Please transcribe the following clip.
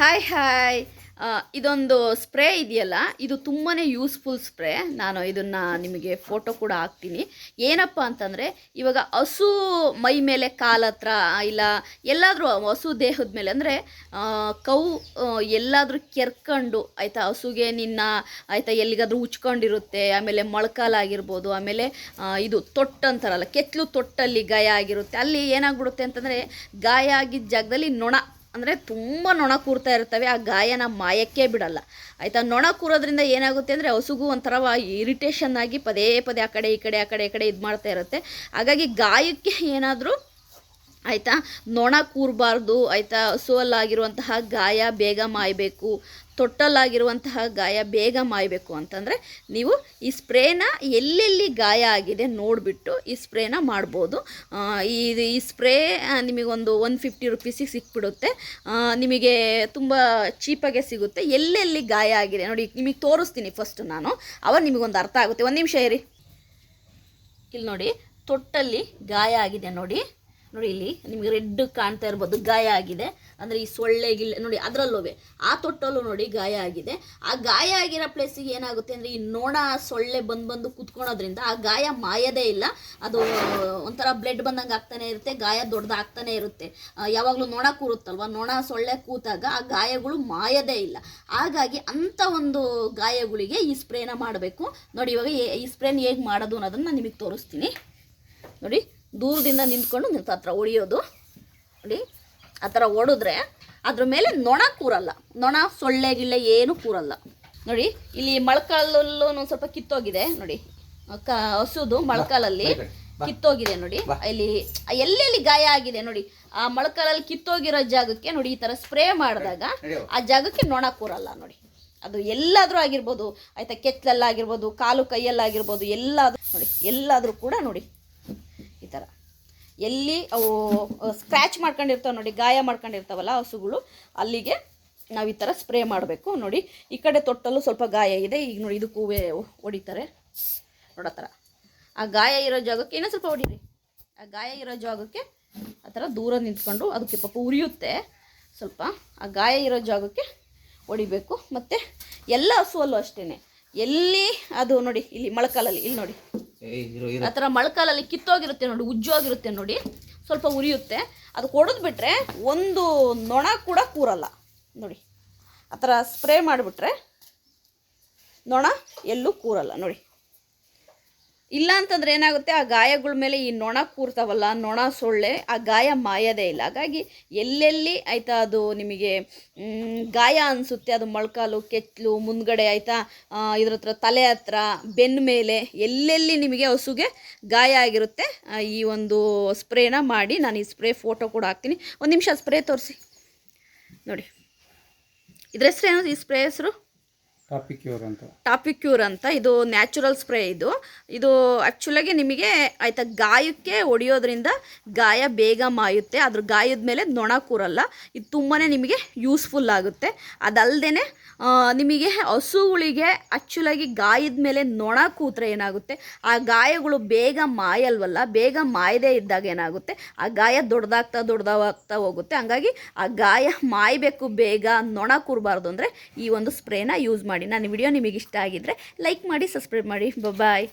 Hi hi ಇದೊಂದು spray ಇದೆಯಲ್ಲ? ಇದು ತುಂಬಾ ಯೂಸ್ಫುಲ್ ಸ್ಪ್ರೇ. ನಾನು ಇದನ್ನು ನಿಮಗೆ ಫೋಟೋ ಕೂಡ ಹಾಕ್ತೀನಿ. ಏನಪ್ಪ ಅಂತಂದರೆ, ಇವಾಗ ಹಸು ಮೈ ಮೇಲೆ, ಕಾಲ ಹತ್ರ, ಇಲ್ಲ ಎಲ್ಲಾದರೂ ಹಸು ದೇಹದ ಮೇಲೆ, ಅಂದರೆ ಕೌ ಎಲ್ಲಾದರೂ ಕೆರ್ಕೊಂಡು, ಆಯಿತಾ, ಹಸುಗೆ ನಿನ್ನ, ಆಯಿತಾ, ಎಲ್ಲಿಗಾದರೂ ಉಚ್ಕೊಂಡಿರುತ್ತೆ, ಆಮೇಲೆ ಮೊಳಕಾಲಾಗಿರ್ಬೋದು ಆಮೇಲೆ ಇದು ತೊಟ್ಟು ಅಂತಾರಲ್ಲ ಕೆತ್ತಲು ತೊಟ್ಟಲ್ಲಿ ಗಾಯ ಆಗಿರುತ್ತೆ, ಅಲ್ಲಿ ಏನಾಗ್ಬಿಡುತ್ತೆ ಅಂತಂದರೆ, ಗಾಯ ಆಗಿದ್ದ ಜಾಗದಲ್ಲಿ ನೊಣ ಅಂದರೆ ತುಂಬ ನೊಣ ಕೂರ್ತಾ ಇರ್ತವೆ ಆ ಗಾಯನ ಮಾಯಕ್ಕೆ ಬಿಡಲ್ಲ. ಆಯಿತಾ? ನೊಣ ಕೂರೋದ್ರಿಂದ ಏನಾಗುತ್ತೆ ಅಂದರೆ ಹಸುಗೂ ಒಂಥರ ಇರಿಟೇಷನ್ ಆಗಿ ಪದೇ ಪದೇ ಆ ಕಡೆ ಈ ಕಡೆ ಆ ಕಡೆ ಈ ಕಡೆ ಇದು ಮಾಡ್ತಾ ಇರುತ್ತೆ. ಹಾಗಾಗಿ ಗಾಯಕ್ಕೆ ಏನಾದರೂ ಆಯಿತಾ? ನೊಣ ಕೂರಬಾರ್ದು, ಆಯಿತಾ? ಹಸುವಲ್ಲಾಗಿರುವಂತಹ ಗಾಯ ಬೇಗ ಮಾಯಬೇಕು ತೊಟ್ಟಲ್ಲಾಗಿರುವಂತಹ ಗಾಯ ಬೇಗ ಮಾಯಬೇಕು ಅಂತಂದರೆ ನೀವು ಈ ಸ್ಪ್ರೇನ ಎಲ್ಲೆಲ್ಲಿ ಗಾಯ ಆಗಿದೆ ನೋಡಿಬಿಟ್ಟು ಈ ಸ್ಪ್ರೇನ ಮಾಡ್ಬೋದು. ಈ ಈ ಸ್ಪ್ರೇ ನಿಮಗೊಂದು ಒನ್ ಫಿಫ್ಟಿ ರುಪೀಸಿಗೆ ಸಿಕ್ಬಿಡುತ್ತೆ. ನಿಮಗೆ ತುಂಬ ಚೀಪಾಗೆ ಸಿಗುತ್ತೆ. ಎಲ್ಲೆಲ್ಲಿ ಗಾಯ ಆಗಿದೆ ನೋಡಿ, ನಿಮಗೆ ತೋರಿಸ್ತೀನಿ ಫಸ್ಟ್ ನಾನು. ಅವಾಗ ನಿಮಗೊಂದು ಅರ್ಥ ಆಗುತ್ತೆ. ಒಂದು ನಿಮಿಷ ಇರಿ. ಇಲ್ಲಿ ನೋಡಿ, ತೊಟ್ಟಲ್ಲಿ ಗಾಯ ಆಗಿದೆ ನೋಡಿ. ನೋಡಿ ಇಲ್ಲಿ ನಿಮಗೆ ರೆಡ್ ಕಾಣ್ತಾ ಇರ್ಬೋದು, ಗಾಯ ಆಗಿದೆ. ಅಂದರೆ ಈ ಸೊಳ್ಳೆ ಗಿಲ್ಲೆ ನೋಡಿ ಅದರಲ್ಲೂ ಆ ತೊಟ್ಟಲ್ಲೂ ನೋಡಿ ಗಾಯ ಆಗಿದೆ. ಆ ಗಾಯ ಆಗಿರೋ ಪ್ಲೇಸಿಗೆ ಏನಾಗುತ್ತೆ ಅಂದರೆ ಈ ನೋಣ ಸೊಳ್ಳೆ ಬಂದು ಬಂದು ಕುತ್ಕೊಳೋದ್ರಿಂದ ಆ ಗಾಯ ಮಾಯದೇ ಇಲ್ಲ. ಅದು ಒಂಥರ ಬ್ಲಡ್ ಬಂದಂಗೆ ಆಗ್ತಾನೆ ಇರುತ್ತೆ, ಗಾಯ ದೊಡ್ಡದಾಗ್ತಾನೆ ಇರುತ್ತೆ. ಯಾವಾಗಲೂ ನೋಣ ಕೂರುತ್ತಲ್ವ? ನೋಣ ಸೊಳ್ಳೆ ಕೂತಾಗ ಆ ಗಾಯಗಳು ಮಾಯದೇ ಇಲ್ಲ. ಹಾಗಾಗಿ ಅಂಥ ಒಂದು ಗಾಯಗಳಿಗೆ ಈ ಸ್ಪ್ರೇನ ಮಾಡಬೇಕು. ನೋಡಿ ಇವಾಗ ಈ ಸ್ಪ್ರೇನ ಹೇಗೆ ಮಾಡೋದು ಅನ್ನೋದನ್ನು ನಾನು ನಿಮಗೆ ತೋರಿಸ್ತೀನಿ. ನೋಡಿ ದೂರದಿಂದ ನಿಂತ್ಕೊಂಡು ನಿಂತ ಹತ್ರ ಹೊಡಿಯೋದು ನೋಡಿ ಆ ಥರ ಹೊಡೆದ್ರೆ ಅದ್ರ ಮೇಲೆ ನೊಣ ಕೂರಲ್ಲ. ನೊಣ ಸೊಳ್ಳೆ ಗಿಳ್ಳೆ ಏನು ಕೂರಲ್ಲ. ನೋಡಿ ಇಲ್ಲಿ ಮೊಳಕಾಲಲ್ಲೂ ಒಂದು ಸ್ವಲ್ಪ ಕಿತ್ತೋಗಿದೆ. ನೋಡಿ ಕ ಹಸುದು ಮೊಳಕಾಲಲ್ಲಿ ಕಿತ್ತೋಗಿದೆ ನೋಡಿ. ಇಲ್ಲಿ ಎಲ್ಲೆಲ್ಲಿ ಗಾಯ ಆಗಿದೆ ನೋಡಿ. ಆ ಮೊಳಕಾಲಲ್ಲಿ ಕಿತ್ತೋಗಿರೋ ಜಾಗಕ್ಕೆ ನೋಡಿ ಈ ಥರ ಸ್ಪ್ರೇ ಮಾಡಿದಾಗ ಆ ಜಾಗಕ್ಕೆ ನೊಣ ಕೂರಲ್ಲ ನೋಡಿ. ಅದು ಎಲ್ಲಾದರೂ ಆಗಿರ್ಬೋದು. ಆಯಿತಾ ಕೆತ್ತಲಲ್ಲಾಗಿರ್ಬೋದು ಕಾಲು ಕೈಯಲ್ಲಾಗಿರ್ಬೋದು ಎಲ್ಲಾದ್ರೂ ನೋಡಿ ಎಲ್ಲಾದರೂ ಕೂಡ ನೋಡಿ. ಎಲ್ಲಿ ಅವು ಸ್ಕ್ರ್ಯಾಚ್ ಮಾಡ್ಕೊಂಡಿರ್ತಾವೆ ನೋಡಿ, ಗಾಯ ಮಾಡ್ಕೊಂಡಿರ್ತಾವಲ್ಲ ಹಸುಗಳು, ಅಲ್ಲಿಗೆ ನಾವು ಈ ಥರ ಸ್ಪ್ರೇ ಮಾಡಬೇಕು. ನೋಡಿ, ಈ ಕಡೆ ತೊಟ್ಟಲು ಸ್ವಲ್ಪ ಗಾಯ ಇದೆ. ಈಗ ನೋಡಿ, ಇದು ಹೂವೆ ಹೊಡಿತಾರೆ. ನೋಡೋ ಥರ ಆ ಗಾಯ ಇರೋ ಜಾಗಕ್ಕೆ ಇನ್ನೂ ಸ್ವಲ್ಪ ಹೊಡಿರಿ. ಆ ಗಾಯ ಇರೋ ಜಾಗಕ್ಕೆ ಆ ಥರ ದೂರ ನಿಂತ್ಕೊಂಡು ಅದಕ್ಕೆ ಪಾಪ ಉರಿಯುತ್ತೆ. ಸ್ವಲ್ಪ ಆ ಗಾಯ ಇರೋ ಜಾಗಕ್ಕೆ ಹೊಡಿಬೇಕು. ಮತ್ತು ಎಲ್ಲ ಹಸುವಲ್ಲೂ ಅಷ್ಟೇ ಎಲ್ಲಿ ಅದು ನೋಡಿ, ಇಲ್ಲಿ ಮೊಳಕಾಲಲ್ಲಿ, ಇಲ್ಲಿ ನೋಡಿ. ಆ ಥರ ಮೊಳಕಾಲಲ್ಲಿ ಕಿತ್ತೋಗಿರುತ್ತೆ ನೋಡಿ, ಉಜ್ಜೋಗಿರುತ್ತೆ ನೋಡಿ, ಸ್ವಲ್ಪ ಉರಿಯುತ್ತೆ. ಅದು ಕೊಡೋದು ಬಿಟ್ರೆ ಒಂದು ನೊಣ ಕೂಡ ಕೂರಲ್ಲ. ನೋಡಿ ಆ ಥರ ಸ್ಪ್ರೇ ಮಾಡಿಬಿಟ್ರೆ ನೊಣ ಎಲ್ಲೂ ಕೂರಲ್ಲ. ನೋಡಿ ಇಲ್ಲ ಅಂತಂದ್ರೆ ಏನಾಗುತ್ತೆ? ಆ ಗಾಯಗಳ ಮೇಲೆ ಈ ನೊಣ ಕೂರ್ತಾವಲ್ಲ, ನೊಣ ಸೊಳ್ಳೆ, ಆ ಗಾಯ ಮಾಯದೇ ಇಲ್ಲ. ಹಾಗಾಗಿ ಎಲ್ಲೆಲ್ಲಿ ಆಯಿತಾ ಅದು ನಿಮಗೆ ಗಾಯ ಅನಿಸುತ್ತೆ, ಅದು ಮೊಳಕಾಲು ಕೆಚ್ಚಲು ಮುಂದ್ಗಡೆ ಆಯಿತಾ ಇದ್ರ ಹತ್ರ ತಲೆ ಹತ್ರ, ಬೆನ್ನ ಮೇಲೆ, ಎಲ್ಲೆಲ್ಲಿ ನಿಮಗೆ ಹಸುಗೆ ಗಾಯ ಆಗಿರುತ್ತೆ ಈ ಒಂದು ಸ್ಪ್ರೇನ ಮಾಡಿ ನಾನು ಈ ಸ್ಪ್ರೇ ಫೋಟೋ ಕೂಡ ಹಾಕ್ತೀನಿ. ಒಂದು ನಿಮಿಷ ಸ್ಪ್ರೇ ತೋರಿಸಿ. ನೋಡಿ. ಇದ್ರ ಹೆಸರು ಏನು ಈ ಸ್ಪ್ರೇ ಹೆಸರು? ಕಾಪಿ ಕ್ಯೂರ್ ಅಂತ. ಇದು ನ್ಯಾಚುರಲ್ ಸ್ಪ್ರೇ ಇದು. ಇದು ಆ್ಯಕ್ಚುಲಾಗಿ ನಿಮಗೆ ಆಯಿತಾ ಗಾಯಕ್ಕೆ ಹೊಡೆಯೋದ್ರಿಂದ ಗಾಯ ಬೇಗ ಮಾಯುತ್ತೆ. ಅದ್ರ ಗಾಯದ ಮೇಲೆ ನೊಣ ಕೂರಲ್ಲ. ಇದು ತುಂಬಾ ನಿಮಗೆ ಯೂಸ್ಫುಲ್ ಆಗುತ್ತೆ. ಅದಲ್ಲದೆ ನಿಮಗೆ ಹಸುಗಳಿಗೆ ಆ್ಯಕ್ಚುಲಾಗಿ ಗಾಯದ ಮೇಲೆ ನೊಣ ಕೂತ್ರೆ ಏನಾಗುತ್ತೆ? ಆ ಗಾಯಗಳು ಬೇಗ ಮಾಯಲ್ವಲ್ಲ. ಬೇಗ ಮಾಯದೇ ಇದ್ದಾಗ ಏನಾಗುತ್ತೆ? ಆ ಗಾಯ ದೊಡ್ಡದಾಗ್ತಾ ದೊಡ್ಡದಾಗ್ತಾ ಹೋಗುತ್ತೆ. ಹಂಗಾಗಿ ಆ ಗಾಯ ಮಾಯಬೇಕು, ಬೇಗ ನೊಣ ಕೂರಬಾರ್ದು ಅಂದರೆ ಈ ಒಂದು ಸ್ಪ್ರೇನ ಯೂಸ್ ಮಾಡಿ. ನಾನು ವಿಡಿಯೋ ನಿಮಗೆ ಇಷ್ಟ ಆಗಿದ್ದರೆ ಲೈಕ್ ಮಾಡಿ ಸಬ್ಸ್ಕ್ರೈಬ್ ಮಾಡಿ. ಬಾಯ್